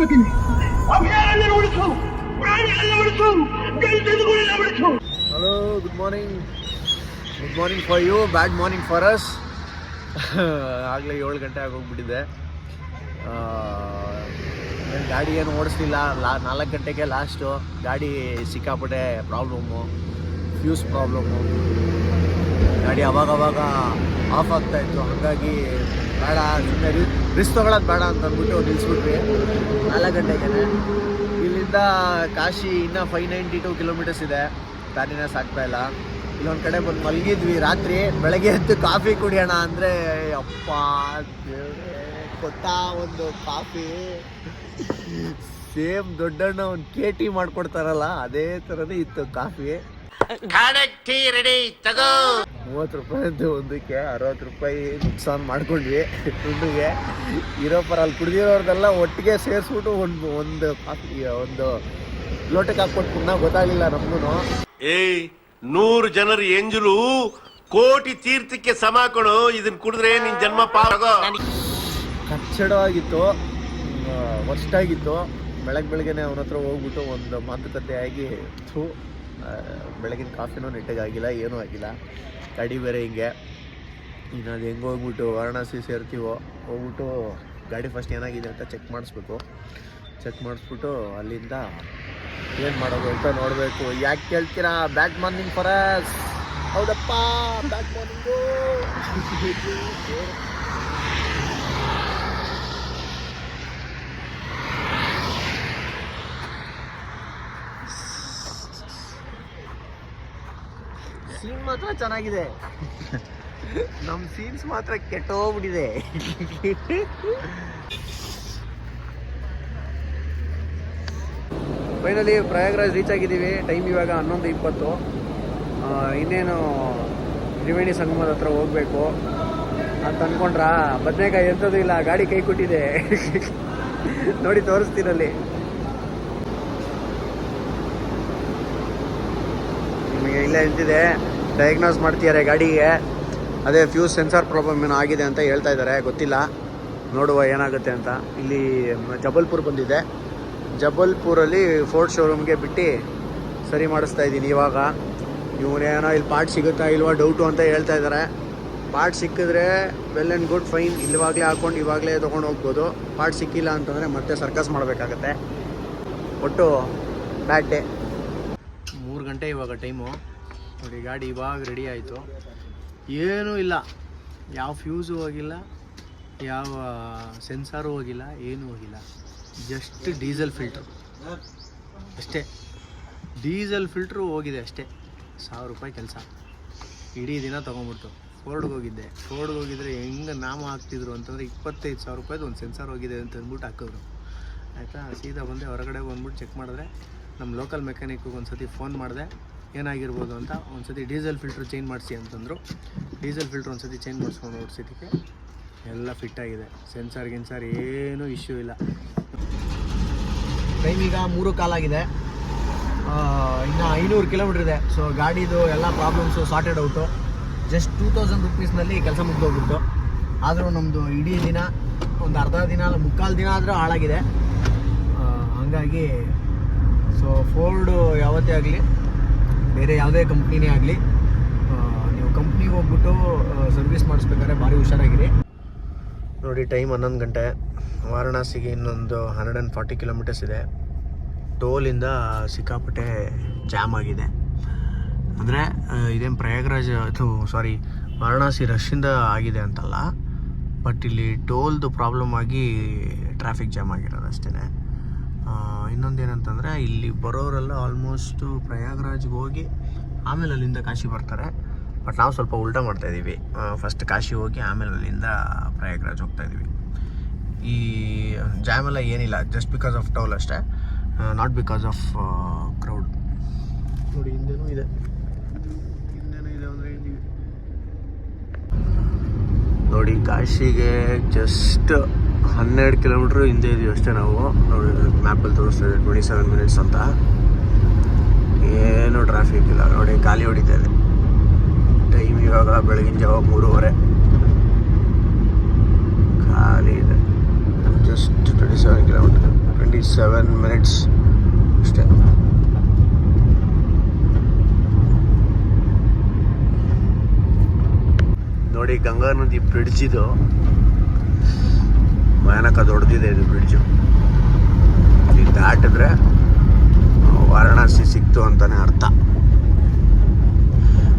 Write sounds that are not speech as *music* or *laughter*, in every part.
ಕೇಳ್ಕೊತೀನಿ ಅಭಯಾರಣ್ಯನ ಉಳಿಸು ಪ್ರಾಣಿಗಳನ್ನ ಉಳಿಸು ಗಂಟೆಗಳನ್ನ ಉಳಿಸು hello good morning good morning for you bad morning for us ಆಗಲೇ ಏಳು ಗಂಟೆ ಆಗೋಗ್ಬಿಟ್ಟಿದೆ. ಗಾಡಿ ಏನು ಓಡಿಸ್ಲಿಲ್ಲ. ಲಾ, ನಾಲ್ಕು ಗಂಟೆಗೆ ಲಾಸ್ಟು ಗಾಡಿ ಸಿಕ್ಕಾಪಟ್ಟೆ ಪ್ರಾಬ್ಲಮ್ಮು ಫ್ಯೂಸ್ ಪ್ರಾಬ್ಲಮ್ಮು ಗಾಡಿ ಅವಾಗವಾಗ ಆಫ್ ಆಗ್ತಾ ಇತ್ತು. ಹಾಗಾಗಿ ಬೇಡ ಸುಮ್ಮನೆ ರಿಸ್ಕ್ ತೊಗೊಳೋದು ಬೇಡ ಅಂತ ಅಂದ್ಬಿಟ್ಟು ನಿಲ್ಲಿಸ್ಬಿಟ್ವಿ ನಾಲ್ಕು ಗಂಟೆಗೆ ಇಲ್ಲಿಂದ ಕಾಶಿ ಇನ್ನೂ ಫೈವ್ ನೈಂಟಿ ಟು ಕಿಲೋಮೀಟರ್ಸ್ ಇದೆ. ದಾರಿನ ಸಾಕ್ತಾ ಇಲ್ಲ. ಇಲ್ಲೊಂದು ಕಡೆ ಬಂದು ಮಲಗಿದ್ವಿ. ರಾತ್ರಿ ಬೆಳಗ್ಗೆ ಎದ್ದು ಕಾಫಿ ಕುಡಿಯೋಣ ಅಂದರೆ ಅಪ್ಪ ಕೊಟ್ಟ ಒಂದು ಕಾಫಿ. ಸೇಮ್ ದೊಡ್ಡಣ್ಣ ಒಂದು ಕೆ ಟಿ ಮಾಡ್ಕೊಡ್ತಾರಲ್ಲ, ಅದೇ ಥರನೇ ಇತ್ತು ಕಾಫಿ. ಮೂವತ್ತು ರೂಪಾಯಿ ಅಂತ ಒಂದಕ್ಕೆ ಅರವತ್ತು ರೂಪಾಯಿ ನುಕ್ಸಾನ್ ಮಾಡ್ಕೊಂಡ್ವಿ. ದುಡ್ಡಿಗೆ. ಇರೋ ಪರ ಅಲ್ಲಿ ಕುಡಿದಿರೋರ್ದೆಲ್ಲ ಒಟ್ಟಿಗೆ ಸೇರಿಸ್ಬಿಟ್ಟು ಒಂದು ಒಂದು ಕಾಫಿ ಒಂದು ಲೋಟಕ್ಕೆ ಹಾಕ್ಬಿಟ್ಟು ಪುನಃ ಗೊತ್ತಾಗಲಿಲ್ಲ ನಮ್ಗೂ ಏಯ್ ನೂರು ಜನರ ಎಂಜಲು ಕೋಟಿ ತೀರ್ಥಕ್ಕೆ ಸಮ ಕೊಡು. ಇದನ್ ಕುಡಿದ್ರೆ ನಿನ್ ಜನ್ಮ ಪಾರಾಗೋ ಕಚ್ಚಡವಾಗಿತ್ತು ವರ್ಸ್ಟ್ ಆಗಿತ್ತು ಬೆಳಗ್ಗೆ ಬೆಳಗ್ಗೆನೆ ಅವನ ಹತ್ರ ಹೋಗ್ಬಿಟ್ಟು ಒಂದು ಮಾತುಕತೆ ಆಗಿ ಥೂ ಬೆಳಗಿನ ಕಾಫಿನೂ ನೆಟ್ಟಗೆ ಆಗಿಲ್ಲ, ಏನೂ ಆಗಿಲ್ಲ. ಗಾಡಿ ಬೇರೆ ಹಿಂಗೆ. ಇನ್ನು ಅದು ಹೆಂಗೆ ಹೋಗ್ಬಿಟ್ಟು ವಾರಣಾಸಿ ಸೇರ್ತೀವೋ, ಹೋಗ್ಬಿಟ್ಟು ಗಾಡಿ ಫಸ್ಟ್ ಏನಾಗಿದೆ ಅಂತ ಚೆಕ್ ಮಾಡಿಸ್ಬೇಕು. ಚೆಕ್ ಮಾಡಿಸ್ಬಿಟ್ಟು ಅಲ್ಲಿಂದ ಏನು ಮಾಡೋದು ಅಂತ ನೋಡಬೇಕು. ಯಾಕೆ ಕೇಳ್ತೀರಾ? ಬ್ಯಾಟ್ ಮಾರ್ನಿಂಗ್ ಫರಸ್ ಹೌದಪ್ಪ ಬ್ಯಾಡ್ ಮಾರ್ನಿಂಗು ಮಾತ್ರ ಚೆನ್ನಾಗಿದೆ. ನಮ್ಮ ಸೀನ್ಸ್ ಮಾತ್ರ ಕೆಟ್ಟೋಗ್ಬಿಟ್ಟಿದೆ. ಫೈನಲಿ ಪ್ರಯಾಗ್ರಾಜ್ ರೀಚ್ ಆಗಿದ್ದೀವಿ. ಟೈಮ್ ಇವಾಗ ಹನ್ನೊಂದು ಇಪ್ಪತ್ತು. ಇನ್ನೇನು ತ್ರಿವೇಣಿ ಸಂಗಮದ ಹತ್ರ ಹೋಗ್ಬೇಕು. ಅಂತ ಅನ್ಕೊಂಡ್ರ? ಬದನೇಕಾಯಿ ಎಂಥದ್ದು ಇಲ್ಲ, ಗಾಡಿ ಕೈ ಕೊಟ್ಟಿದೆ. ನೋಡಿ ತೋರಿಸ್ತೀರಲ್ಲಿ ನಿಮಗೆ ಇಲ್ಲೇ ನಿಂತಿದೆ ಡಯಾಗ್ನೋಸ್ ಮಾಡ್ತಿದ್ದಾರೆ ಗಾಡಿಗೆ. ಅದೇ ಫ್ಯೂಸ್ ಸೆನ್ಸಾರ್ ಪ್ರಾಬ್ಲಮ್ ಏನೋ ಆಗಿದೆ ಅಂತ ಹೇಳ್ತಾ ಇದ್ದಾರೆ. ಗೊತ್ತಿಲ್ಲ. ನೋಡುವ ಏನಾಗುತ್ತೆ ಅಂತ. ಇಲ್ಲಿ ಜಬಲ್ಪುರ್ ಬಂದಿದೆ. ಜಬಲ್ಪುರಲ್ಲಿ ಫೋರ್ಟ್ ಶೋರೂಮ್ಗೆ ಬಿಟ್ಟು ಸರಿ ಮಾಡಿಸ್ತಾ ಇದ್ದೀನಿ ಇವಾಗ. ಇವನೇನೋ ಇಲ್ಲಿ ಪಾರ್ಟ್ ಸಿಗುತ್ತಾ ಇಲ್ವಾ ಡೌಟು ಅಂತ ಹೇಳ್ತಾ ಇದ್ದಾರೆ. ಪಾರ್ಟ್ ಸಿಕ್ಕಿದ್ರೆ ವೆಲ್ ಆ್ಯಂಡ್ ಗುಡ್ ಫೈನ್ ಇಲ್ವಾಗಲೇ ಹಾಕೊಂಡು ಇವಾಗಲೇ ತೊಗೊಂಡು ಹೋಗ್ಬೋದು. ಪಾರ್ಟ್ ಸಿಕ್ಕಿಲ್ಲ ಅಂತಂದರೆ ಮತ್ತೆ ಸರ್ಕಸ್ ಮಾಡಬೇಕಾಗತ್ತೆ. ಒಟ್ಟು ಬ್ಯಾಡ್ ಡೇ ಮೂರು ಗಂಟೆ ಇವಾಗ ಟೈಮು ನೋಡಿ, ಗಾಡಿ ಇವಾಗ ರೆಡಿ ಆಯಿತು. ಏನೂ ಇಲ್ಲ. ಯಾವ ಫ್ಯೂಸು ಹೋಗಿಲ್ಲ, ಯಾವ ಸೆನ್ಸಾರು ಹೋಗಿಲ್ಲ, ಏನೂ ಹೋಗಿಲ್ಲ. ಜಸ್ಟ್ ಡೀಸೆಲ್ ಫಿಲ್ಟ್ರು ಅಷ್ಟೇ. ಡೀಸೆಲ್ ಫಿಲ್ಟ್ರು ಹೋಗಿದೆ ಅಷ್ಟೇ. ಸಾವಿರ ರೂಪಾಯಿ ಕೆಲಸ. ಇಡೀ ದಿನ ತೊಗೊಂಬಿಡ್ತು ಫೋರ್ಡ್ಗೆ ಹೋಗಿದ್ದೆ. ಫೋರ್ಡ್ಗೆ ಹೋಗಿದ್ರೆ ಹೆಂಗೆ ನಾಮ ಹಾಕ್ತಿದ್ರು ಅಂತಂದರೆ ಇಪ್ಪತ್ತೈದು ಸಾವಿರ ರೂಪಾಯ್ದು ಒಂದು ಸೆನ್ಸಾರ್ ಹೋಗಿದೆ ಅಂತ ಅಂದ್ಬಿಟ್ಟು ಹಾಕಿದ್ರು. ಆಯಿತಾ? ಸೀದಾ ಬಂದೆ, ಹೊರಗಡೆ ಬಂದ್ಬಿಟ್ಟು ಚೆಕ್ ಮಾಡಿದ್ರೆ ನಮ್ಮ ಲೋಕಲ್ ಮೆಕ್ಯಾನಿಕ್ಗೆ ಒಂದು ಸತಿ ಫೋನ್ ಮಾಡಿದೆ. ಏನಾಗಿರ್ಬೋದು ಅಂತ ಒಂದು ಸತಿ ಡೀಸೆಲ್ ಫಿಲ್ಟ್ರ್ ಚೇಂಜ್ ಮಾಡಿಸಿ ಅಂತಂದರು. ಡೀಸೆಲ್ ಫಿಲ್ಟ್ರ್ ಒಂದು ಸತಿ ಚೇಂಜ್ ಮಾಡಿಸ್ಕೊಂಡು ಓಡಿಸಿದ್ದಕ್ಕೆ ಎಲ್ಲ ಫಿಟ್ ಆಗಿದೆ. ಸೆನ್ಸಾರ್ ಗಿನ್ಸಾರ್ ಏನೂ ಇಶ್ಯೂ ಇಲ್ಲ. ಟೈಮ್ ಈಗ ಮೂರು ಕಾಲಾಗಿದೆ ಇನ್ನು ಐನೂರು ಕಿಲೋಮೀಟ್ರ್ ಇದೆ. ಸೊ ಗಾಡಿದು ಎಲ್ಲ problems sorted out just two thousand ರುಪೀಸ್ನಲ್ಲಿ ಕೆಲಸ ಮುಗ್ದೋಗ್ಬಿಟ್ಟು ಆದರೂ ನಮ್ಮದು ಇಡೀ ದಿನ, ಒಂದು ಅರ್ಧ ದಿನ ಅಲ್ಲ, ಮುಕ್ಕಾಲು ದಿನ ಆದರೂ ಹಾಳಾಗಿದೆ. ಹಂಗಾಗಿ ಸೊ ಫೋಲ್ಡು ಯಾವತ್ತೇ ಆಗಲಿ ಬೇರೆ ಯಾವುದೇ ಕಂಪ್ನಿನೇ ಆಗಲಿ ನೀವು ಕಂಪ್ನಿಗೆ ಹೋಗ್ಬಿಟ್ಟು ಸರ್ವಿಸ್ ಮಾಡಿಸ್ಬೇಕಾದ್ರೆ ಭಾರಿ ಹುಷಾರಾಗಿರಿ. ನೋಡಿ ಟೈಮ್ ಹನ್ನೊಂದು ಗಂಟೆ. ವಾರಣಾಸಿಗೆ ಇನ್ನೊಂದು ಹಂಡ್ರೆಡ್ ಆ್ಯಂಡ್ ಫಾರ್ಟಿ ಕಿಲೋಮೀಟರ್ಸ್ ಇದೆ. ಟೋಲಿಂದ ಸಿಕ್ಕಾಪಟ್ಟೆ ಜಾಮ್ ಆಗಿದೆ. ಅಂದರೆ ಇದೇನು ಪ್ರಯಾಗ್ರಾಜ್, ಅದು ಸಾರಿ ವಾರಣಾಸಿ ರಶ್ಶಿಂದ ಆಗಿದೆ ಅಂತಲ್ಲ. ಬಟ್ ಇಲ್ಲಿ ಟೋಲ್ದು ಪ್ರಾಬ್ಲಮ್ ಆಗಿ ಟ್ರಾಫಿಕ್ ಜಾಮ್ ಆಗಿರೋದು ಅಷ್ಟೇ ಇನ್ನೊಂದೇನಂತಂದರೆ ಇಲ್ಲಿ ಬರೋರೆಲ್ಲ ಆಲ್ಮೋಸ್ಟು ಪ್ರಯಾಗ್ರಾಜ್ಗೆ ಹೋಗಿ ಆಮೇಲೆ ಅಲ್ಲಿಂದ ಕಾಶಿ ಬರ್ತಾರೆ. ಬಟ್ ನಾವು ಸ್ವಲ್ಪ ಉಲ್ಟಾ ಮಾಡ್ತಾ ಇದ್ದೀವಿ. ಫಸ್ಟ್ ಕಾಶಿ ಹೋಗಿ ಆಮೇಲೆ ಅಲ್ಲಿಂದ ಪ್ರಯಾಗ್ರಾಜ್ ಹೋಗ್ತಾ ಇದ್ದೀವಿ. ಈ ಜಾಮ್ ಎಲ್ಲ ಏನಿಲ್ಲ ಜಸ್ಟ್ ಬಿಕಾಸ್ ಆಫ್ ಟೌಲ್ ಅಷ್ಟೇ. ನಾಟ್ ಬಿಕಾಸ್ ಆಫ್ ಕ್ರೌಡ್ ನೋಡಿ, ಹಿಂದೆನೂ ಇದೆ. ಹಿಂದೆನೂ ಇದೆ ಅಂದರೆ ನೋಡಿ, ಕಾಶಿಗೆ ಜಸ್ಟ್ ಹನ್ನೆರಡು ಕಿಲೋಮೀಟ್ರ್ ಹಿಂದೆ ಇದೀವಿ ಅಷ್ಟೇ ನಾವು. ನೋಡಿ ಮ್ಯಾಪಲ್ಲಿ ತೋರಿಸ್ತಾ ಇದೆ ಟ್ವೆಂಟಿ ಸೆವೆನ್ ಮಿನಿಟ್ಸ್ ಅಂತ. ಏನೂ ಟ್ರಾಫಿಕ್ ಇಲ್ಲ. ನೋಡಿ ಖಾಲಿ ಹೊಡಿತಾ ಇದೆ. ಟೈಮ್ ಇವಾಗ ಬೆಳಗಿನ ಜಾವ ಮೂರುವರೆ. ಖಾಲಿ ಇದೆ. Just twenty seven kilometre twenty seven minutes ಅಷ್ಟೇ. ನೋಡಿ, ಗಂಗಾ ನದಿ ಬ್ರಿಡ್ಜ್ ಇದು. ಭಯಾನಕ ದೊಡ್ಡದಿದೆ ಇದು ಬ್ರಿಡ್ಜು ಈಗ ದಾಟಿದ್ರೆ ವಾರಣಾಸಿ ಸಿಕ್ತು ಅಂತಾನೆ ಅರ್ಥ.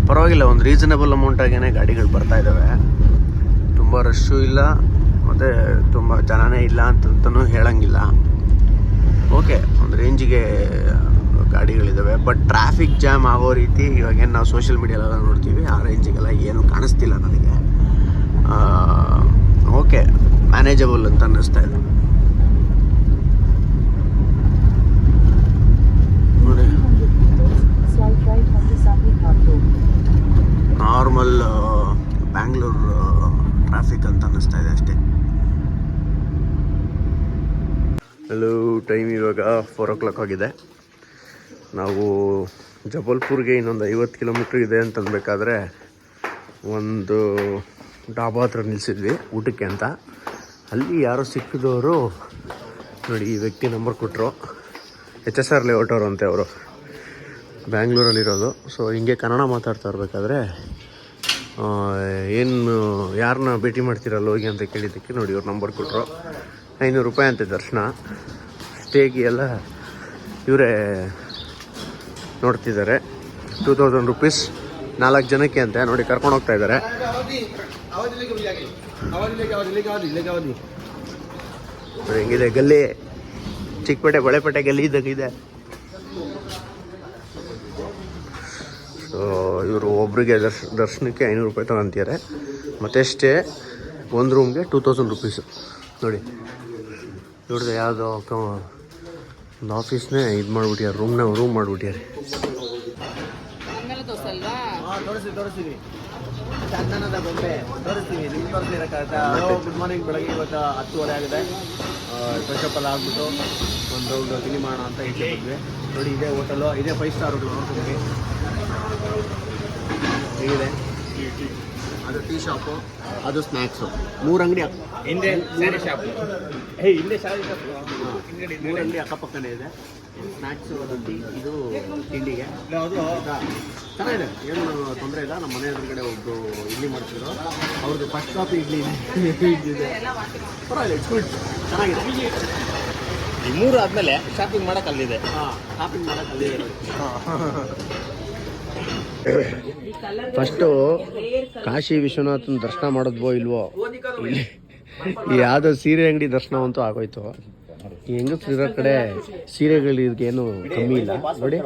ಪರವಾಗಿಲ್ಲ, ಒಂದು ರೀಸನಬಲ್ ಅಮೌಂಟಾಗೇನೆ ಗಾಡಿಗಳು ಬರ್ತಾ ಇದ್ದಾವೆ ತುಂಬ ರಶ್ಶು ಇಲ್ಲ, ಮತ್ತು ತುಂಬ ಜನನೇ ಇಲ್ಲ ಅಂತಂತೂ ಹೇಳಂಗಿಲ್ಲ. ಓಕೆ ಒಂದು ರೇಂಜಿಗೆ ಗಾಡಿಗಳಿದ್ದಾವೆ ಬಟ್ ಟ್ರಾಫಿಕ್ ಜಾಮ್ ಆಗೋ ರೀತಿ ಇವಾಗೇನು ನಾವು ಸೋಷಿಯಲ್ ಮೀಡಿಯಾಲೆಲ್ಲ ನೋಡ್ತೀವಿ, ಆ ರೇಂಜಿಗೆಲ್ಲ ಏನೂ ಕಾಣಿಸ್ತಿಲ್ಲ ನನಗೆ. ಮ್ಯಾನೇಜಬಲ್ ಅಂತ ಅನ್ನಿಸ್ತಾ ಇದೆ. ನಾರ್ಮಲ್ ಬ್ಯಾಂಗ್ಳೂರು ಟ್ರಾಫಿಕ್ ಅಂತ ಅನ್ನಿಸ್ತಾ ಇದೆ ಅಷ್ಟೇ. ಹಲೋ ಟೈಮ್ ಇವಾಗ ಫೋರ್ ಓ ಕ್ಲಾಕ್ ಆಗಿದೆ. ನಾವು ಜಬಲ್ಪುರ್ಗೆ ಇನ್ನೊಂದು ಐವತ್ತು ಕಿಲೋಮೀಟ್ರ್ ಇದೆ ಅಂತ ಅನ್ಬೇಕಾದ್ರೆ ಒಂದು ಡಾಬಾ ಹತ್ರ ನಿಲ್ಲಿಸಿದ್ವಿ ಊಟಕ್ಕೆ ಅಂತ. ಅಲ್ಲಿ ಯಾರೋ ಸಿಕ್ಕಿದವರು ನೋಡಿ, ಈ ವ್ಯಕ್ತಿ ನಂಬರ್ ಕೊಟ್ಟರು ಎಚ್ ಎಸ್ ಆರ್ ಲೇಔಟ್ ಅವರು ಅಂತೆ ಅವರು. ಬ್ಯಾಂಗ್ಳೂರಲ್ಲಿರೋದು. ಸೊ ಹಿಂಗೆ ಕನ್ನಡ ಮಾತಾಡ್ತಾ ಇರಬೇಕಾದ್ರೆ ಏನು ಯಾರನ್ನ ಭೇಟಿ ಮಾಡ್ತೀರಲ್ಲ ಹೋಗಿ ಅಂತ ಕೇಳಿದ್ದಕ್ಕೆ ನೋಡಿ, ಇವ್ರು ನಂಬರ್ ಕೊಟ್ಟರು ಐನೂರು ರೂಪಾಯಿ ಅಂತೆ ದರ್ಶನ. ಸ್ಟೇಗೆ ಎಲ್ಲ ಇವರೇ ನೋಡ್ತಿದ್ದಾರೆ. ಟೂ ತೌಸಂಡ್ ರುಪೀಸ್ ನಾಲ್ಕು ಜನಕ್ಕೆ ಅಂತೆ. ನೋಡಿ, ಕರ್ಕೊಂಡು ಹೋಗ್ತಾ ಇದ್ದಾರೆ. ಹೆಂಗಿದೆ ಗಲ್ಲಿ. ಚಿಕ್ಕಪೇಟೆ ಬಳೆಪೇಟೆ ಗಲ್ಲಿ ಇದ್ದಂಗಿದೆ ಸೊ ಇವರು ಒಬ್ರಿಗೆ ದರ್ಶ ದರ್ಶನಕ್ಕೆ ಐನೂರು ರೂಪಾಯಿ ತಗೊಂತಿದ್ದಾರೆ. ಮತ್ತೆ ಸ್ಟೇ ಒಂದು ರೂಮ್ಗೆ ಟೂ ತೌಸಂಡ್ ರುಪೀಸು ನೋಡಿ. ಇವ್ರದ್ದು ಯಾವುದೋ ಕ- ಒಂದು ಆಫೀಸ್ನೇ ಇದು ಮಾಡ್ಬಿಟ್ಟಿದ್ದಾರೆ ರೂಮ್ನ ರೂಮ್ ತೋರಿಸ್ತೀವಿ ಚಂದನದ ಗೊಂಬೆ ತೋರಿಸ್ತೀವಿ ನಿಮ್ಗೆ ಗುಡ್ ಮಾರ್ನಿಂಗ್ ಬೆಳಗ್ಗೆ ಇವತ್ತು ಹತ್ತುವರೆ ಆಗಿದೆ. ಫ್ರೆಶ್ ಅಪ್ ಎಲ್ಲ ಆಗ್ಬಿಟ್ಟು ಒಂದು ರೌಂಡ್ ತಿಂಡಿ ಮಾಡೋಣ ಅಂತ ಇಚ್ಛೆ ಬಂದ್ವಿ ನೋಡಿ ಇದೇ ಹೋಟೆಲು ಇದೇ ಫೈವ್ ಸ್ಟಾರ್ ಹೋಟೆಲ್ ನೋಡ್ಕೊಂಡ್ವಿ ಹೇಗಿದೆ. ಅದು ಟೀ ಶಾಪು ಅದು ಸ್ನ್ಯಾಕ್ಸು ಮೂರು ಅಂಗಡಿ ಹಿಂದೆ ಶಾಪ್ ಹೇ ಹಿಂದೆ ಶಾಪ್ ಮೂರು ಅಂಗಡಿ ಅಕ್ಕಪಕ್ಕನೇ ಇದೆ. ಸ್ನ್ಯಾಕ್ಸು ಟೀ ಇದು ತಿಂಡಿಗೆ? ಚೆನ್ನಾಗಿದೆ. ಏನು ತೊಂದರೆ ಇಲ್ಲ. ನಮ್ಮ ಮನೆ ಎದುರುಗಡೆ ಒಬ್ರು ಇಡ್ಲಿ ಮಾಡ್ತಿದ್ರು. ಅವ್ರದ್ದು ಫಸ್ಟ್ ಕಾಪಿ ಇಡ್ಲಿ ಇದೆ. ಪರವಾಗಿಲ್ಲ ಇಟ್ಸ್ ಗುಡ್ ಚೆನ್ನಾಗಿದೆ. ಈ ಮೂರು ಆದ್ಮೇಲೆ ಶಾಪಿಂಗ್ ಮಾಡಕ್ ಅಲ್ಲಿದೆ ಹಾಂ ಶಾಪಿಂಗ್ ಮಾಡಕ್ಕೆ ಅಲ್ಲಿದೆ. ಫಸ್ಟು ಕಾಶಿ ವಿಶ್ವನಾಥನ ದರ್ಶನ ಮಾಡಿದ್ವೋ ಇಲ್ವೋ? ಇಲ್ಲಿ ಯಾವುದೋ ಸೀರೆ ಅಂಗಡಿ ದರ್ಶನ ಅಂತೂ ಆಗೋಯ್ತು. ಈ ಹೆಂಗಸ್ರು ಇರೋ ಕಡೆ ಸೀರೆಗಳು ಏನು ಕಮ್ಮಿ ಇಲ್ಲ. ನೋಡಿ.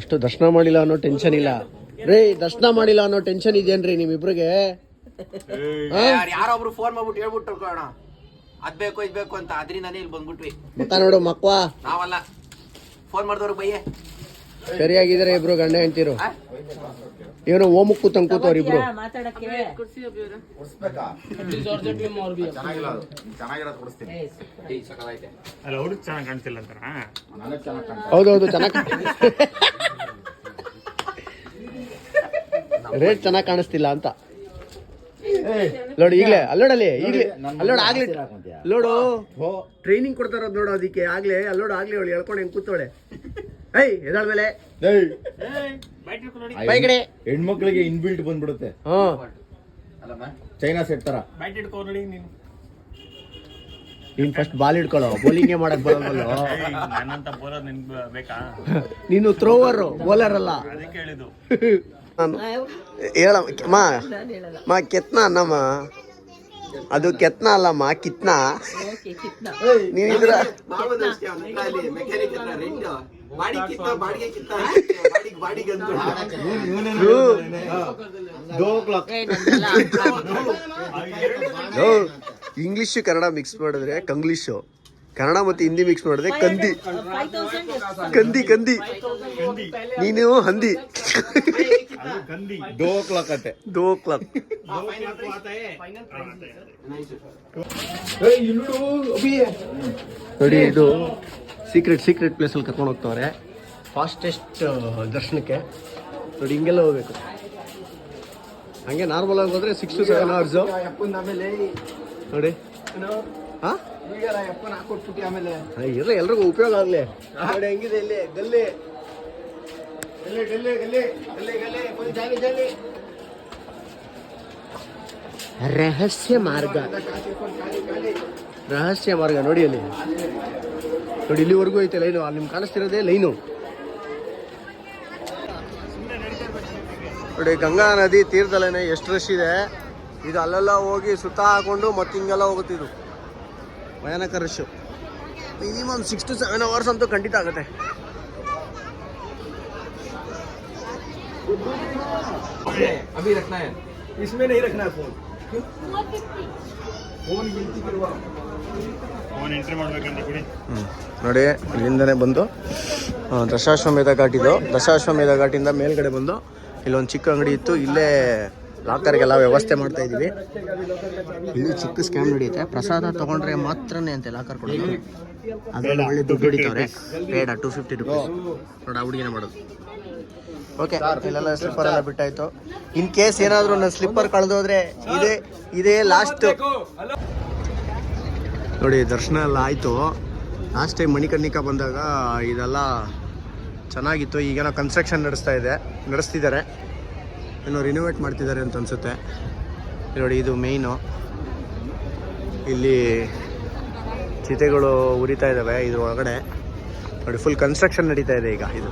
ಅಷ್ಟು ದರ್ಶನ ಮಾಡಿಲ್ಲ ಅನ್ನೋ ಟೆನ್ಷನ್ ಇಲ್ಲ. ರೇ ದರ್ಶನ ಮಾಡಿಲ್ಲ ಅನ್ನೋ ಟೆನ್ಷನ್ ಇದೇನ್ರಿ ನಿಮ್ಮಿಬ್ರಿಗೆ? ಯಾರೋ ಯಾರೊಬ್ರು ಫೋನ್ ಮಾಡ್ಬಿಟ್ಟು ಹೇಳ್ಬಿಟ್ಟು ಅದ್ ಬೇಕು ಇದ್ ಬೇಕು ಅಂತ. ಅದ್ರಿಂದಾನೇ ಇಲ್ಲಿ ಬಂದ್ಬಿಟ್ವಿ. ಮತ್ತ ನೋಡು ಮಕ್ವಾ. ನಾವಲ್ಲ. ಫೋನ್ ಮಾಡಿದವ್ರು ಬಯ್ಯ ಸರಿಯಾಗಿದ್ದಾರೆ ಇಬ್ರು ಗಂಡ ಹೆಂಡ್ತಿರು? ಏನೋ ಓಮಕ್ ಕೂತಂಗ್ ಕೂತವ್ರ ಇಬ್ರು. ಹೌದೌದು ಚೆನ್ನಾಗಿ ರೇಟ್ ಚೆನ್ನಾಗಿ ಕಾಣಿಸ್ತಿಲ್ಲ ಅಂತ. ನೋಡು ಈಗ್ಲೇ ಅಲ್ಲೋಡಲ್ಲಿ ಈಗ್ಲೇ. ಅಲ್ಲೋಡ ಆಗ್ಲಿ. ನೋಡು ಟ್ರೈನಿಂಗ್ ಕೊಡ್ತಾರ ನೋಡು ಅದಕ್ಕೆ. ಆಗ್ಲೇ ಅಲ್ಲೋಡು ಆಗ್ಲಿ ಅವಳು ಹೇಳ್ಕೊಂಡು ಹೆಂಗ್ ಕೂತವಳೆ. ಏಯ್ ಎದಾಳ ಮೇಲೆ. ಹೆಣ್ಮಕ್ಳಿಗೆ ಇನ್ಬಿಲ್ಟ್ ಬಂದ್ಬಿಡುತ್ತೆ. ಹಾ ಚೈನಾ ಸೆಟ್ ತರ. ನೀನ್. First ball ಹಿಡ್ಕೊಳ್ಳೋ. ಬೌಲಿಂಗೇ ಮಾಡಕ್ ಬರೋಲ್ಲ ಬೋಲರ್ ಬೇಕಾ? ನೀನು ಥ್ರೋವರ್ ಬೌಲರ್ ಅಲ್ಲ. ಅದಕ್ಕೆ ಹೇಳಿದ್ದು. ನಾನು ಹೇಳ ಮಾ ಮಾ ಕೆತ್ನ ಅನ್ನಮ್ಮ ಅದು ಕೆತ್ನ ಅಲ್ಲಮ್ಮ ಕಿತ್ನ. ನೀನ್ ಇದ್ರ ಮಾವನ ಅಷ್ಟೇ ಅವ್ನ ಹತ್ರ ಅಲ್ಲಿ ಮೆಕ್ಯಾನಿಕ್ ಹತ್ರ ರೆಂಟ್ ಬಾಡಿ ಕಿತ್ತ ಬಾಡಿಗೆ ಕಿತ್ತ ಬಾಡಿಗೆ ಬಾಡಿಗೆ ಅಂದ್ಬಿಟ್ಟು ಇಂಗ್ಲಿಷ್ ಕನ್ನಡ ಮಿಕ್ಸ್ ಮಾಡಿದ್ರೆ ಕಂಗ್ಲೀಷು ಕನ್ನಡ ಮತ್ತೆ ಹಿಂದಿ ಮಿಕ್ಸ್ ಮಾಡಿದ್ರೆ ಕಂದಿ ಕಂದಿ ಕಂದಿ ನೀನು ಹಂದಿ. *laughs* ನೋಡಿ ಇದು. ಸೀಕ್ರೆಟ್ ಸೀಕ್ರೆಟ್ ಪ್ಲೇಸಲ್ಲಿ ಕರ್ಕೊಂಡು ಹೋಗ್ತವ್ರೆ. ಫಾಸ್ಟೆಸ್ಟ್ ದರ್ಶನಕ್ಕೆ. ನೋಡಿ, ಹಿಂಗೆಲ್ಲ ಹೋಗ್ಬೇಕು. ಹಂಗೆ ನಾರ್ಮಲ್ ಆಗಿ ಹೋದ್ರೆ ಸಿಕ್ಸ್ ಟು ಸೆವೆನ್ ಅವರ್ಸು ನೋಡಿ. ಹಾಂ? ಇರಲಿ, ಎಲ್ರಿಗೂ ಉಪಯೋಗ ಆಗಲಿ. ಹೆಂಗಿದೆ ಇಲ್ಲಿ? ಗಲ್ಲಿ. ರಹಸ್ಯ ಮಾರ್ಗ. ರಹಸ್ಯ ಮಾರ್ಗ, ನೋಡಿ ಅಲ್ಲಿ. ನೋಡಿ ಇಲ್ಲಿವರೆಗೂ ಐತೆ ಲೈನು. ಅಲ್ಲಿ ನಿಮ್ಗೆ ಕಾಣಿಸ್ತಿರೋದೇ ಲೈನು. ನೋಡಿ ಗಂಗಾ ನದಿ ತೀರದಲ್ಲೇನೆ ಎಷ್ಟು ರಶ್ ಇದೆ. ಇದು ಅಲ್ಲೆಲ್ಲ ಹೋಗಿ ಸುತ್ತ ಹಾಕೊಂಡು ಮತ್ತೆ ಹಿಂಗೆಲ್ಲ ಹೋಗುತ್ತಿದ್ದು ಭಯಾನಕ rush minimum six to seven hours ಅಂತೂ ಖಂಡಿತ ಆಗುತ್ತೆ. ಅಭಿ ರಕ್ನಾ ಇಸ್ಮೇ ರಕ್ನಾ ಫೋನ್. ಫೋನ್ ನೋಡಿ ಇಲ್ಲಿಂದನೇ ಬಂದು ದಶಾಶ್ವಮೇಧ ಘಾಟಿದು ದಶಾಶ್ವಮೇಧ ಘಾಟಿಂದ ಮೇಲ್ಗಡೆ ಬಂದು ಇಲ್ಲೊಂದು ಚಿಕ್ಕ ಅಂಗಡಿ ಇತ್ತು. ಇಲ್ಲೇ ಲಾಕರ್ಗೆಲ್ಲ ವ್ಯವಸ್ಥೆ ಮಾಡ್ತಾ ಇದ್ದೀವಿ. ಇಲ್ಲಿ ಚಿಕ್ಕ ಸ್ಕ್ಯಾಮ್ ನಡೆಯುತ್ತೆ. ಪ್ರಸಾದ ತಗೊಂಡ್ರೆ ಮಾತ್ರನೇ ಅಂತೆ ಲಾಕರ್ ಕೊಡೋದು. ಅದರಲ್ಲಿ ಒಳ್ಳೆ ದುಡ್ಡು ಹಿಡಿತವ್ರೆ. ಬೇಡ ಟು ಫಿಫ್ಟಿ ರುಪೀಸ್ ನೋಡ ಹುಡುಗಿನ ಮಾಡೋದು. ಓಕೆ ಇಲ್ಲೆಲ್ಲ ಸ್ಲಿಪ್ಪರ್ ಎಲ್ಲ ಬಿಟ್ಟಾಯ್ತು. ಇನ್ ಕೇಸ್ ಏನಾದರೂ ನನ್ನ ಸ್ಲಿಪ್ಪರ್ ಕಳೆದೋದ್ರೆ ಇದೇ ಇದೇ ಲಾಸ್ಟ್ ನೋಡಿ ದರ್ಶನ ಎಲ್ಲ ಆಯಿತು. ಲಾಸ್ಟ್ ಟೈಮ್ ಮಣಿಕರ್ಣಿಕಾ ಬಂದಾಗ ಇದೆಲ್ಲ ಚೆನ್ನಾಗಿತ್ತು. ಈಗೇನೋ ಕನ್ಸ್ಟ್ರಕ್ಷನ್ ನಡೆಸ್ತಾ ಇದೆ. ನಡೆಸ್ತಿದ್ದಾರೆ. ಏನೋ ರಿನೋವೇಟ್ ಮಾಡ್ತಿದ್ದಾರೆ ಅಂತ ಅನಿಸುತ್ತೆ. ನೋಡಿ ಇದು ಮೇಯ್ನು ಇಲ್ಲಿ ಚಿತೆಗಳು ಉರಿತಾ ಇದ್ದಾವೆ ಇದ್ರ ಒಳಗಡೆ. ನೋಡಿ ಫುಲ್ ಕನ್ಸ್ಟ್ರಕ್ಷನ್ ನಡೀತಾ ಇದೆ ಈಗ ಇದು.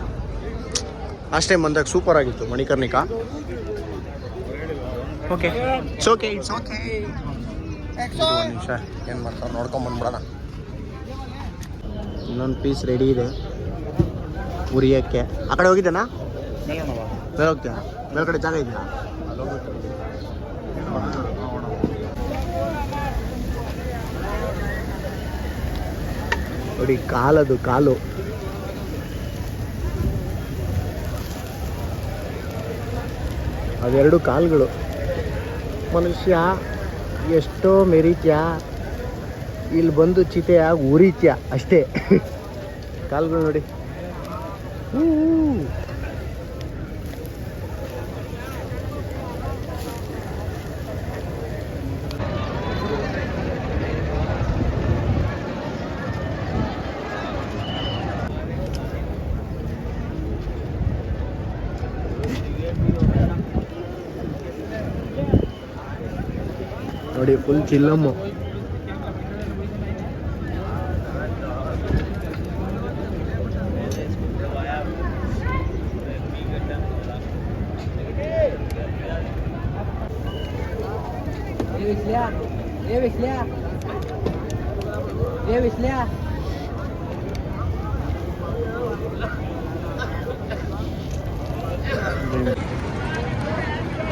ಲಾಸ್ಟ್ ಟೈಮ್ ಬಂದಾಗ ಸೂಪರ್ ಆಗಿತ್ತು Manikarnika. Okay it's okay it's okay ನಿಮಿಷ, ಏನು ಮಾಡ್ತಾರೆ ನೋಡ್ಕೊಂಡು ಬಂದ್ಬಿಡೋಣ. ಇನ್ನೊಂದು ಪೀಸ್ ರೆಡಿ ಇದೆ. ಉರಿಯೋಕ್ಕೆ. ಆ ಕಡೆ ಹೋಗಿದ್ದಾನಾ? ಮೇಲೆ ಹೋಗ್ತೀಯಾ? ಮೇಲ್ಗಡೆ ಜಾಗ ಇದೆಯಾ? ನೋಡಿ, ಕಾಲದು ಕಾಲು. ಅದೆರಡು ಕಾಲುಗಳು. ಮನುಷ್ಯ ಎಷ್ಟೋ ಮೆರೀತ್ಯ ಇಲ್ಲಿ ಬಂದು ಚಿತೆಯಾಗಿ ಉರಿತ್ಯ ಅಷ್ಟೇ. *laughs* ಕಾಲುಗಳು ನೋಡಿ. ನೋಡಿ ಫುಲ್ ಚಿಲ್ಲಮ್ಮು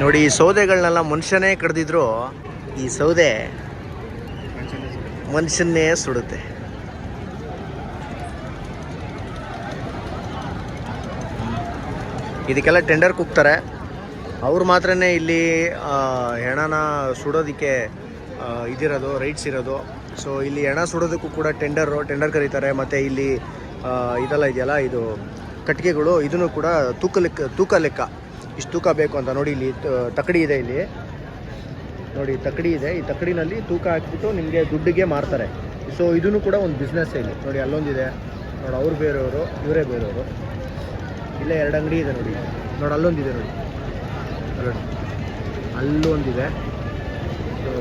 ನೋಡಿ ಈ ಸೌದೆಗಳನ್ನೆಲ್ಲ ಮನುಷ್ಯನೇ ಕಡ್ದಿದ್ರು. ಈ ಸೌದೆ ಮನುಷ್ಯನ್ನೇ ಸುಡುತ್ತೆ. ಇದಕ್ಕೆಲ್ಲ ಟೆಂಡರ್ ಕೂಗ್ತಾರೆ. ಅವ್ರು ಮಾತ್ರನೇ ಇಲ್ಲಿ ಹೆಣನ ಸುಡೋದಕ್ಕೆ ಇದಿರೋದು ರೈಟ್ಸ್ ಇರೋದು. ಸೊ ಇಲ್ಲಿ ಹೆಣ ಸುಡೋದಕ್ಕೂ ಕೂಡ ಟೆಂಡರು ಟೆಂಡರ್ ಕರೀತಾರೆ. ಮತ್ತು ಇಲ್ಲಿ ಇದೆಲ್ಲ ಇದೆಯಲ್ಲ, ಇದು ಕಟ್ಟಿಗೆಗಳು, ಇದನ್ನು ಕೂಡ ತೂಕ ಲೆಕ್ಕ ತೂಕ ಲೆಕ್ಕ. ಇಷ್ಟು ತೂಕ ಬೇಕು ಅಂತ ನೋಡಿ ಇಲ್ಲಿ ತಕಡಿ ಇದೆ ಇಲ್ಲಿ. ನೋಡಿ ತಕ್ಕಡಿ ಇದೆ. ಈ ತಕ್ಕಡಿನಲ್ಲಿ ತೂಕ ಹಾಕ್ಬಿಟ್ಟು ನಿಮಗೆ ದುಡ್ಡಿಗೆ ಮಾರ್ತಾರೆ. ಸೊ ಇದೂ ಕೂಡ ಒಂದು ಬಿಸ್ನೆಸ್ ಇಲ್ಲಿ. ನೋಡಿ, ಅಲ್ಲೊಂದಿದೆ. ನೋಡಿ, ಅವ್ರು ಬೇರೆಯವರು, ಇವರೇ ಬೇರೆಯವರು. ಇಲ್ಲೇ ಎರಡು ಅಂಗಡಿ ಇದೆ ನೋಡಿ. ನೋಡಿ, ಅಲ್ಲೊಂದಿದೆ ನೋಡಿ. ಅಲ್ಲೊಂದು ಅಲ್ಲೊಂದಿದೆ. ಸೊ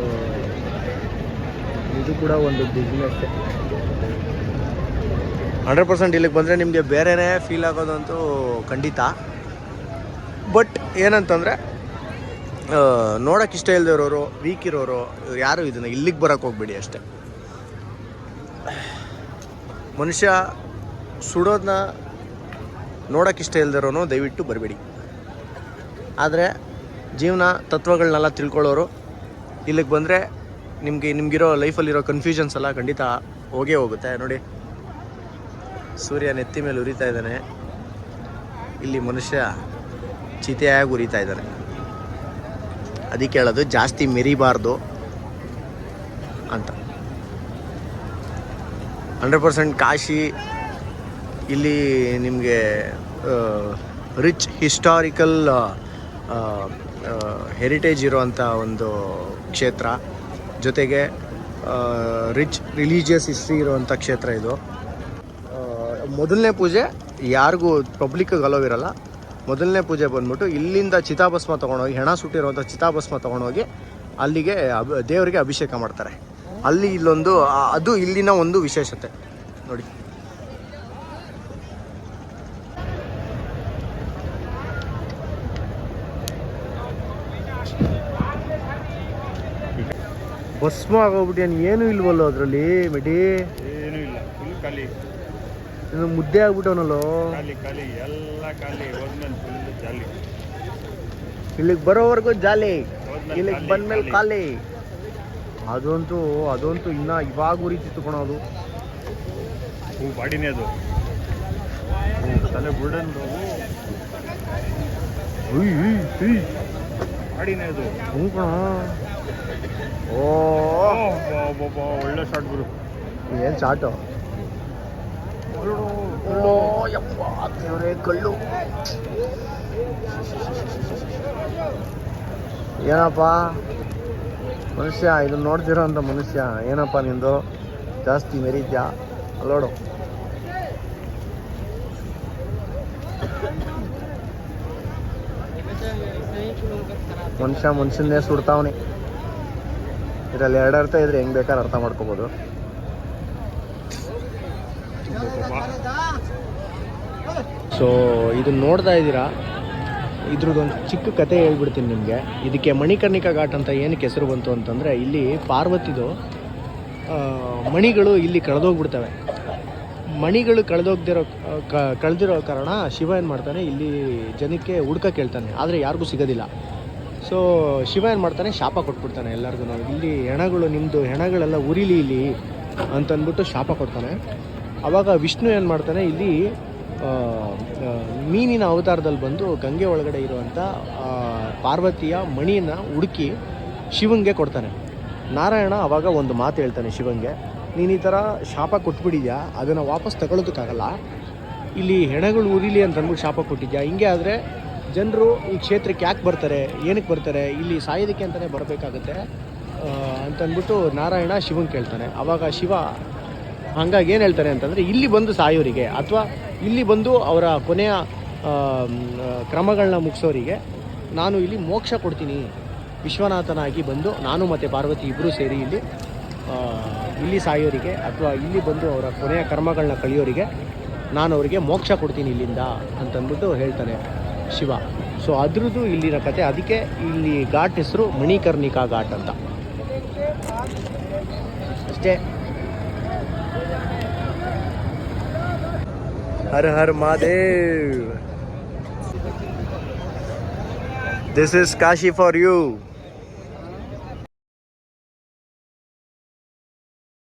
ಇದು ಕೂಡ ಒಂದು ಬಿಸ್ನೆಸ್ ಹಂಡ್ರೆಡ್ ಪರ್ಸೆಂಟ್ ಇಲ್ಲಿಗೆ ಬಂದರೆ ನಿಮಗೆ ಬೇರೆನೇ ಫೀಲ್ ಆಗೋದಂತೂ ಖಂಡಿತ. ಬಟ್ ಏನಂತಂದರೆ ನೋಡೋಕೆ ಇಷ್ಟ ಇಲ್ಲದೆ ಇರೋರು ವೀಕ್ ಇರೋರು, ಯಾರು ಇದನ್ನು ಇಲ್ಲಿಗೆ ಬರೋಕ್ಕೆ ಹೋಗ್ಬೇಡಿ ಅಷ್ಟೇ. ಮನುಷ್ಯ ಸುಡೋದನ್ನ ನೋಡೋಕೆ ಇಷ್ಟ ಇಲ್ದಿರೋನು ದಯವಿಟ್ಟು ಬರಬೇಡಿ. ಆದರೆ ಜೀವನ ತತ್ವಗಳನ್ನೆಲ್ಲ ತಿಳ್ಕೊಳ್ಳೋರು ಇಲ್ಲಿಗೆ ಬಂದರೆ ನಿಮಗೆ ನಿಮಗಿರೋ ಲೈಫಲ್ಲಿರೋ ಕನ್ಫ್ಯೂಷನ್ಸ್ ಎಲ್ಲ ಖಂಡಿತ ಹೋಗೇ ಹೋಗುತ್ತೆ. ನೋಡಿ, ಸೂರ್ಯ ನೆತ್ತಿ ಮೇಲೆ ಉರಿತಾ ಇದ್ದಾನೆ. ಇಲ್ಲಿ ಮನುಷ್ಯ ಚಿತೆಯಾಗಿ ಉರಿತಾ ಇದ್ದಾನೆ. ಅದಕ್ಕೆ ಹೇಳೋದು ಜಾಸ್ತಿ ಮೆರಿಬಾರ್ದು ಅಂತ. ಹಂಡ್ರೆಡ್ ಪರ್ಸೆಂಟ್ ಕಾಶಿ, ಇಲ್ಲಿ ನಿಮಗೆ ರಿಚ್ ಹಿಸ್ಟಾರಿಕಲ್ ಹೆರಿಟೇಜ್ ಇರುವಂಥ ಒಂದು ಕ್ಷೇತ್ರ. ಜೊತೆಗೆ ರಿಚ್ ರಿಲಿಜಿಯಸ್ ಹಿಸ್ಟ್ರಿ ಇರುವಂಥ ಕ್ಷೇತ್ರ ಇದು. ಮೊದಲನೇ ಪೂಜೆ ಯಾರಿಗೂ ಪಬ್ಲಿಕ್ಕಿಗೆ ಇರಲ್ಲ. ಮೊದಲನೇ ಪೂಜೆ ಬಂದ್ಬಿಟ್ಟು ಇಲ್ಲಿಂದ ಚಿತಾಭಸ್ಮ ತೊಗೊಂಡೋಗಿ, ಹೆಣ ಸುಟ್ಟಿರುವಂಥ ಚಿತಾಭಸ್ಮ ತೊಗೊಂಡೋಗಿ ಅಲ್ಲಿಗೆ ಅಬ್ ದೇವರಿಗೆ ಅಭಿಷೇಕ ಮಾಡ್ತಾರೆ. ಅಲ್ಲಿ ಇಲ್ಲೊಂದು ಅದು ಇಲ್ಲಿನ ಒಂದು ವಿಶೇಷತೆ. ನೋಡಿ. ಭಸ್ಮ ಆಗೋಗ್ಬಿಟ್ಟು ಏನು ಇಲ್ವಲ್ಲೋ ಅದರಲ್ಲಿ, ಮಿಡಿ? ಏನು ಇಲ್ಲ ಫುಲ್ ಖಾಲಿ. ಇದು ಮುದ್ದೆ ಆಗ್ಬಿಟ್ಟವನಲ್ಲೋ. ಖಾಲಿ ಖಾಲಿ ಎಲ್ಲ ಖಾಲಿ. ಹೋದ್ಮೇಲೆ ಫುಲ್ ಜಾಲಿ. ಇಲ್ಲಿಗೆ ಬರೋವರೆಗೂ ಜಾಲಿ. ಇಲ್ಲಿಗೆ ಬಂದ್ಮೇಲೆ ಖಾಲಿ. ಅದಂತೂ ಅದಂತೂ ಇನ್ನ ಇವಾಗ ಉರಿತಿತ್ತು ಕಣೋದು ಹೂ ಬಾಡಿನೇ ಅದು. ತಲೆ ಬುಲ್ಡನ್ ಬಾಡಿನೇ ಅದು. ಹ್ಞೂ ಕಣ. ಓ. ಒಳ್ಳೆ ಶಾಟ್ ಗುರು. ಏನು ಕಳ್ಳು ಏನಪ್ಪ, ಮನುಷ್ಯ ಇದನ್ನ ನೋಡ್ತಿರೋ ಮನುಷ್ಯ, ಏನಪ್ಪ ನಿಂದು? ಜಾಸ್ತಿ ಮೆರೀತ್ಯಾ ಅಲ್ಲೋಡು. ಮನುಷ್ಯ ಮನುಷ್ಯನ್ನೇ ಸುಡ್ತಾವನೆ. ಇದರಲ್ಲಿ ಎರಡು ಅರ್ಥ ಇದ್ರೆ ಹೆಂಗ್ ಬೇಕಾದ್ರೆ ಅರ್ಥ ಮಾಡ್ಕೋಬೋದು. ಸೊ ಇದನ್ನ ನೋಡ್ತಾ ಇದ್ದೀರಾ? ಇದ್ರದ್ದೊಂದು ಚಿಕ್ಕ ಕತೆ ಹೇಳ್ಬಿಡ್ತೀನಿ ನಿಮಗೆ. ಇದಕ್ಕೆ ಮಣಿಕರ್ಣಿಕಾ ಘಾಟ್ ಅಂತ ಏನಕ್ಕೆ ಹೆಸರು ಬಂತು ಅಂತಂದರೆ, ಇಲ್ಲಿ ಪಾರ್ವತಿದು ಮಣಿಗಳು ಇಲ್ಲಿ ಕಳೆದೋಗ್ಬಿಡ್ತವೆ. ಮಣಿಗಳು ಕಳೆದೋಗ್ದಿರೋ ಕಳೆದಿರೋ ಕಾರಣ ಶಿವ ಏನು ಮಾಡ್ತಾನೆ, ಇಲ್ಲಿ ಜನಕ್ಕೆ ಹುಡ್ಕಕ್ಕೆ ಕೇಳ್ತಾನೆ, ಆದರೆ ಯಾರಿಗೂ ಸಿಗೋದಿಲ್ಲ. ಸೊ ಶಿವ ಏನು ಮಾಡ್ತಾನೆ, ಶಾಪ ಕೊಟ್ಬಿಡ್ತಾನೆ ಎಲ್ಲರಿಗೂ ಇಲ್ಲಿ ಹೆಣಗಳು ನಿಮ್ಮದು ಹೆಣಗಳೆಲ್ಲ ಉರಿಲಿ ಇಲ್ಲಿ ಅಂತಂದ್ಬಿಟ್ಟು ಶಾಪ ಕೊಡ್ತಾನೆ. ಆವಾಗ ವಿಷ್ಣು ಏನು ಮಾಡ್ತಾನೆ, ಇಲ್ಲಿ ಮೀನಿನ ಅವತಾರದಲ್ಲಿ ಬಂದು ಗಂಗೆ ಒಳಗಡೆ ಇರುವಂಥ ಪಾರ್ವತಿಯ ಮಣಿಯನ್ನು ಹುಡುಕಿ ಶಿವಂಗೆ ಕೊಡ್ತಾನೆ. ನಾರಾಯಣ ಆವಾಗ ಒಂದು ಮಾತು ಹೇಳ್ತಾನೆ ಶಿವಂಗೆ, ನೀನು ಈ ಥರ ಶಾಪ ಕೊಟ್ಬಿಟ್ಟಿದ್ಯಾ ಅದನ್ನು ವಾಪಸ್ ತಗೊಳ್ಳೋದಕ್ಕಾಗಲ್ಲ ಇಲ್ಲಿ ಹೆಣಗಳು ಉರಿಲಿ ಅಂತ ಅಂದ್ಬಿಟ್ಟು ಶಾಪ ಕೊಟ್ಟಿದ್ಯಾ? ಹಿಂಗೆ ಆದರೆ ಜನರು ಈ ಕ್ಷೇತ್ರಕ್ಕೆ ಯಾಕೆ ಬರ್ತಾರೆ? ಏನಕ್ಕೆ ಬರ್ತಾರೆ? ಇಲ್ಲಿ ಸಾಯೋದಕ್ಕೆ ಅಂತಲೇ ಬರಬೇಕಾಗತ್ತೆ ಅಂತಂದ್ಬಿಟ್ಟು ನಾರಾಯಣ ಶಿವನ್ ಕೇಳ್ತಾನೆ. ಆವಾಗ ಶಿವ ಹಂಗಾಗಿ ಏನು ಹೇಳ್ತಾರೆ ಅಂತಂದರೆ ಇಲ್ಲಿ ಬಂದು ಸಾಯೋರಿಗೆ ಅಥವಾ ಇಲ್ಲಿ ಬಂದು ಅವರ ಕೊನೆಯ ಕ್ರಮಗಳನ್ನ ಮುಗಿಸೋರಿಗೆ ನಾನು ಇಲ್ಲಿ ಮೋಕ್ಷ ಕೊಡ್ತೀನಿ. ವಿಶ್ವನಾಥನಾಗಿ ಬಂದು ನಾನು ಮತ್ತು ಪಾರ್ವತಿ ಇಬ್ಬರೂ ಸೇರಿ ಇಲ್ಲಿ ಇಲ್ಲಿ ಸಾಯೋರಿಗೆ ಅಥವಾ ಇಲ್ಲಿ ಬಂದು ಅವರ ಕೊನೆಯ ಕರ್ಮಗಳನ್ನ ಕಳಿಯೋರಿಗೆ ನಾನು ಅವರಿಗೆ ಮೋಕ್ಷ ಕೊಡ್ತೀನಿ ಇಲ್ಲಿಂದ ಅಂತಂದ್ಬಿಟ್ಟು ಹೇಳ್ತಾನೆ ಶಿವ. ಸೊ ಅದ್ರದ್ದು ಇಲ್ಲಿನ ಕತೆ. ಅದಕ್ಕೆ ಇಲ್ಲಿ ಘಾಟ್ ಹೆಸರು ಮಣಿಕರ್ಣಿಕಾ ಘಾಟ್ ಅಂತ. ಅಷ್ಟೇ. Har Har Mahadev this is Kashi for you